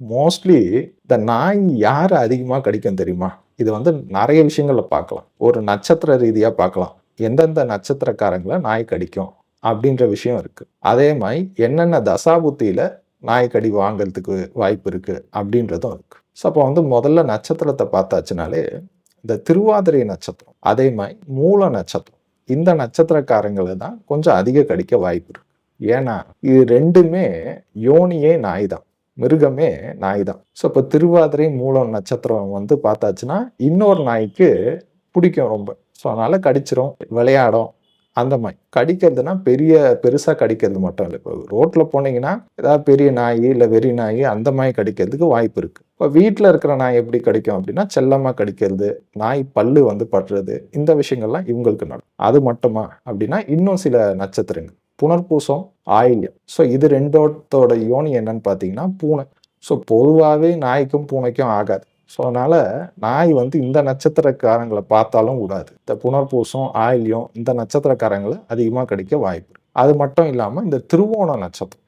Mostly இந்த நாய் யார் அதிகமாக கடிக்கும் தெரியுமா? இது வந்து நிறைய விஷயங்களில் பார்க்கலாம். ஒரு நட்சத்திர ரீதியாக பார்க்கலாம். எந்தெந்த நட்சத்திரக்காரங்களை நாய் கடிக்கும் அப்படின்ற விஷயம் இருக்குது அதே மாதிரி என்னென்ன தசாபுத்தியில் நாய் கடி வாங்குறதுக்கு வாய்ப்பு இருக்குது அப்படின்றதும் இருக்குது ஸோ அப்போ வந்து முதல்ல நட்சத்திரத்தை பார்த்தாச்சுனாலே இந்த திருவாதிரை நட்சத்திரம் அதே மாதிரி மூல நட்சத்திரம் இந்த நட்சத்திரக்காரங்களை தான் கொஞ்சம் அதிக கடிக்க வாய்ப்பு இருக்குது ஏன்னா இது ரெண்டுமே யோனியே நாய் தான். மிருகமே நாய் தான். ஸோ இப்போ திருவாதிரை மூலம் நட்சத்திரம் வந்து பார்த்தாச்சுன்னா இன்னொரு நாய்க்கு பிடிக்கும் ரொம்ப. ஸோ அதனால் கடிச்சிரும் விளையாடும். அந்த மாதிரி. கடிக்கிறதுனா பெரிய பெருசாக கடிக்கிறது மட்டும் இல்லை. இப்போ ரோட்டில் போனீங்கன்னா ஏதாவது பெரிய நாய் இல்லை வெறி நாய் அந்த மாதிரி கடிக்கிறதுக்கு வாய்ப்பு இருக்குது இப்போ வீட்டில் இருக்கிற நாய் எப்படி கடிக்கும் அப்படின்னா செல்லமாக கடிக்கிறது நாய் பல்லு வந்து படுறது இந்த விஷயங்கள்லாம் இவங்களுக்கு நடக்கும். அது மட்டுமா அப்படின்னா இன்னும் சில நட்சத்திரங்கள். புனர்பூசம் ஆயில்யம். ஸோ இது ரெண்டோத்தோட யோனி என்னன்னு பார்த்தீங்கன்னா பூனை. ஸோ பொதுவாகவே நாய்க்கும் பூனைக்கும் ஆகாது. ஸோ அதனால் நாய் வந்து இந்த நட்சத்திரக்காரங்களை பார்த்தாலும் கூடாது இந்த புனர்பூசம் ஆயில்யம் இந்த நட்சத்திரக்காரங்களை அதிகமாக கிடைக்க வாய்ப்பு அது மட்டும் இல்லாமல் இந்த திருவோண நட்சத்திரம்.